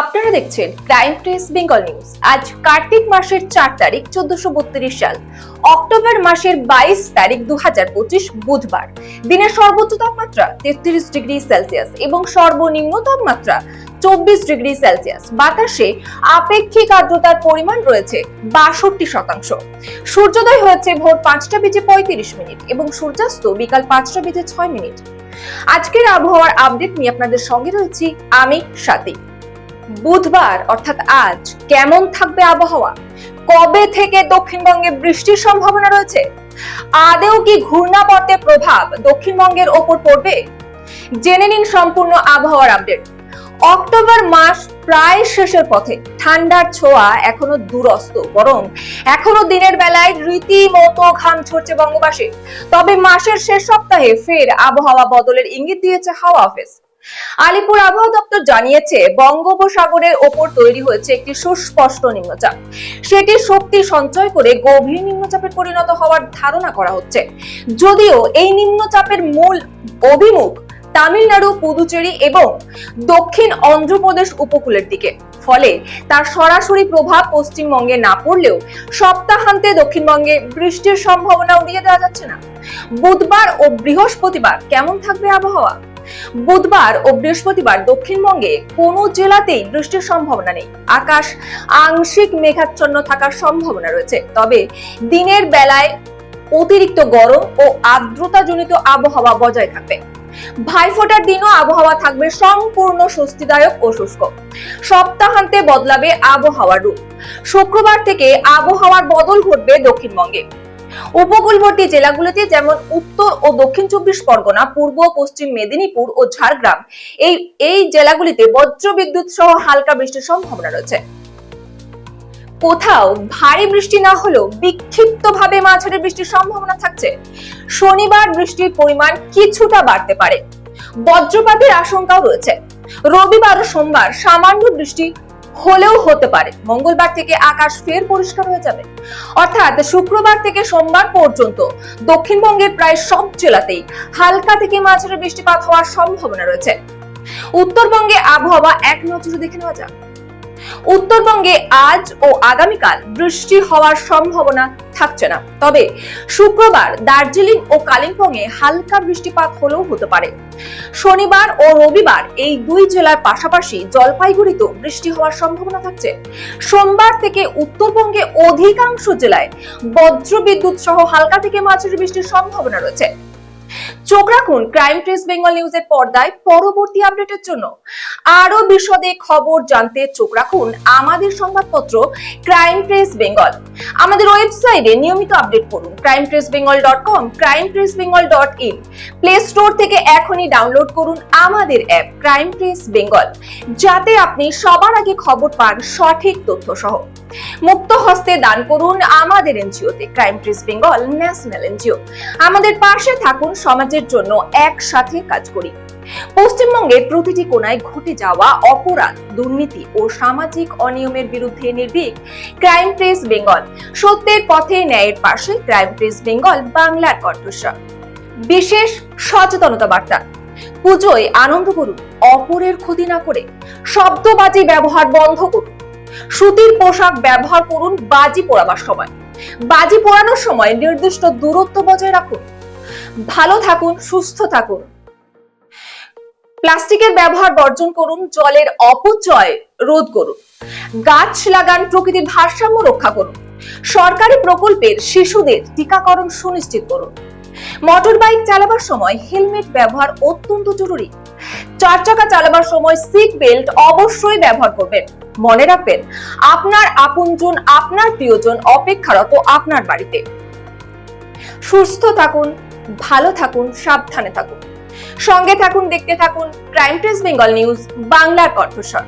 আপনারা দেখছেন crime press Bengal news আজ কার্তিক মাসের চার তারিখ, চোদ্দশো বত্রিশ সাল। অক্টোবর মাসের বাইশ তারিখ, দুহাজার পঁচিশ বুধবার। দিনের সর্বোচ্চ তাপমাত্রা তেত্রিশ ডিগ্রি সেলসিয়াস এবং সর্বনিম্ন তাপমাত্রা চব্বিশ ডিগ্রি সেলসিয়াস। বাতাসে আপেক্ষিক আর্দ্রতার পরিমাণ রয়েছে বাষট্টি শতাংশ। সূর্যোদয় হয়েছে ভোর পাঁচটা বেজে পঁয়ত্রিশ মিনিট এবং সূর্যাস্ত বিকাল পাঁচটা বেজে ছয় মিনিট। আজকের আবহাওয়ার আপডেট নিয়ে আপনাদের সঙ্গে রয়েছি আমি সাথী। বুধবার, অর্থাৎ আজ, কেমন থাকবে আবহাওয়া? কবে থেকে দক্ষিণবঙ্গে বৃষ্টির সম্ভাবনা রয়েছে? আদেও কি ঘূর্ণাবর্তের প্রভাব দক্ষিণবঙ্গের ওপর পড়বে? জেনে নিন সম্পূর্ণ আবহাওয়ার আপডেট। অক্টোবর মাস প্রায় শেষের পথে। ঠান্ডার ছোঁয়া এখনও দূরস্থ বরং এখনও দিনের বেলায় রীতিমতো ঘাম ছড়ছে বঙ্গবাসী। তবে মাসের শেষ সপ্তাহে ফের আবহাওয়া বদলের ইঙ্গিত দিয়েছে হাওয়া অফিস। আলিপুর আবহাওয়া দপ্তর জানিয়েছে, বঙ্গোপসাগরের ওপর তৈরি হয়েছে একটি সুস্পষ্ট নিম্নচাপ। সেটি শক্তি সঞ্চয় করে গভীর নিম্নচাপে পরিণত হওয়ার ধারণা করা হচ্ছে। যদিও এই নিম্নচাপের মূল অভিমুখ তামিলনাড়ু, পুদুচেরি এবং দক্ষিণ অন্ধ্রপ্রদেশ উপকূলের দিকে। ফলে তার সরাসরি প্রভাব পশ্চিমবঙ্গে না পড়লেও সপ্তাহান্তে দক্ষিণবঙ্গে বৃষ্টির সম্ভাবনা উড়িয়ে দেওয়া যাচ্ছে না। বুধবার ও বৃহস্পতিবার কেমন থাকবে আবহাওয়া? বুধবার ও বৃহস্পতিবার দক্ষিণবঙ্গে কোনো জেলাতেই বৃষ্টির সম্ভাবনা নেই। আকাশ আংশিক মেঘাচ্ছন্ন থাকার সম্ভাবনা রয়েছে। তবে দিনের বেলায় অতিরিক্ত গরম ও আর্দ্রতাজনিত আবহাওয়া বজায় থাকবে। ভাইফোঁটার দিনও আবহাওয়া থাকবে সম্পূর্ণ স্বস্তিদায়ক ও শুষ্ক। সপ্তাহান্তে বদলাবে আবহাওয়ার রূপ। শুক্রবার থেকে আবহাওয়ার বদল ঘটবে দক্ষিণবঙ্গে। উপকূলবর্তী জেলাগুলিতে যেমন উত্তর ও দক্ষিণ চব্বিশ পরগনা, পূর্ব পশ্চিম মেদিনীপুর ও ঝাড়গ্রাম, এই এই জেলাগুলিতে বজ্র বিদ্যুৎ সহ হালকা বৃষ্টির সম্ভাবনা রয়েছে। কোথাও ভারী বৃষ্টি না হলেও বিক্ষিপ্ত ভাবে মাঝারি বৃষ্টির সম্ভাবনা থাকছে। শনিবার বৃষ্টির পরিমাণ কিছুটা বাড়তে পারে। বজ্রপাতের আশঙ্কাও রয়েছে। রবিবার ও সোমবার সামান্য বৃষ্টি হলেও হতে পারে। মঙ্গলবার থেকে আকাশ ফের পরিষ্কার হয়ে যাবে। অর্থাৎ শুক্রবার থেকে সোমবার পর্যন্ত দক্ষিণবঙ্গের প্রায় সব জেলাতেই হালকা থেকে মাঝারি বৃষ্টিপাত হওয়ার সম্ভাবনা রয়েছে। উত্তরবঙ্গে আবহাওয়া এক নজরে দেখে নেওয়া যাক। উত্তরবঙ্গে আজ ও আগামীকাল বৃষ্টি হওয়ার সম্ভাবনা থাকছে না। তবে শুক্রবার দার্জিলিং ও কালিম্পংয়ে হালকা বৃষ্টিপাত হলেও হতে পারে। শনিবার ও রবিবার এই দুই জেলার পাশাপাশি জলপাইগুড়িতেও বৃষ্টি হওয়ার সম্ভাবনা থাকছে। সোমবার থেকে উত্তরবঙ্গে অধিকাংশ জেলায় বজ্রবিদ্যুৎ সহ হালকা থেকে মাঝারি বৃষ্টির সম্ভাবনা রয়েছে। চোখ রাখুন ক্রাইম ট্রেস বেঙ্গল নিউজের পর্দায় পরবর্তী আপডেটের জন্য। আরও বিশদে খবর জানতে চোখ রাখুন আমাদের সংবাদপত্র ক্রাইম প্রেস বেঙ্গল আমাদের ওয়েবসাইটে নিয়মিত আপডেট করুন crime press Bengal dot com crime press Bengal dot in play store থেকে এখনই ডাউনলোড করুন আমাদের অ্যাপ ক্রাইম প্রেস বেঙ্গল যাতে আপনি সবার আগে খবর পান সঠিক তথ্য সহ মুক্ত হস্তে দান করুন আমাদের এনজিওতে, crime press Bengal national NGO. আমাদের পাশে থাকুন সমাজের জন্য একসাথে কাজ করি। পশ্চিমবঙ্গের প্রতিটি কোনায় ঘটে যাওয়া অপরাধ, দুর্নীতি ও সামাজিক অনিয়মের বিরুদ্ধে নির্ভীক ক্রাইম প্রেস বেঙ্গল। সত্যের পথে ন্যায়ের পাশে ক্রাইম প্রেস বেঙ্গল বাংলার কণ্ঠস্বর। বিশেষ সচেতনতা বার্তা। পুজোয় আনন্দ করুন, অপরের ক্ষতি না করে শব্দবাজি ব্যবহার বন্ধ করুন। সুতির পোশাক ব্যবহার করুন বাজি পোড়াবার সময়। বাজি পোড়ানোর সময় নির্দিষ্ট দূরত্ব বজায় রাখুন। ভালো থাকুন, সুস্থ থাকুন। প্লাস্টিকের ব্যবহার বর্জন করুন, জলের অপচয় রোধ করুন। গাছ লাগান প্রকৃতির ভারসাম্য রক্ষা করুন। সরকারি প্রকল্পের শিশুদের টিকাকরণ সুনিশ্চিত করুন। মোটর বাইক চালাবার সময় হেলমেট ব্যবহার অত্যন্ত জরুরি। চার চাকা চালাবার সময় সিট বেল্ট অবশ্যই ব্যবহার করবেন। মনে রাখবেন, আপনার আপনজন, আপনার প্রিয়জন অপেক্ষারত আপনার বাড়িতে। সুস্থ থাকুন, ভালো থাকুন, সাবধানে থাকুন। সঙ্গে থাকুন, দেখতে থাকুন ক্রাইম প্রেস বেঙ্গল নিউজ বাংলার কণ্ঠস্বর।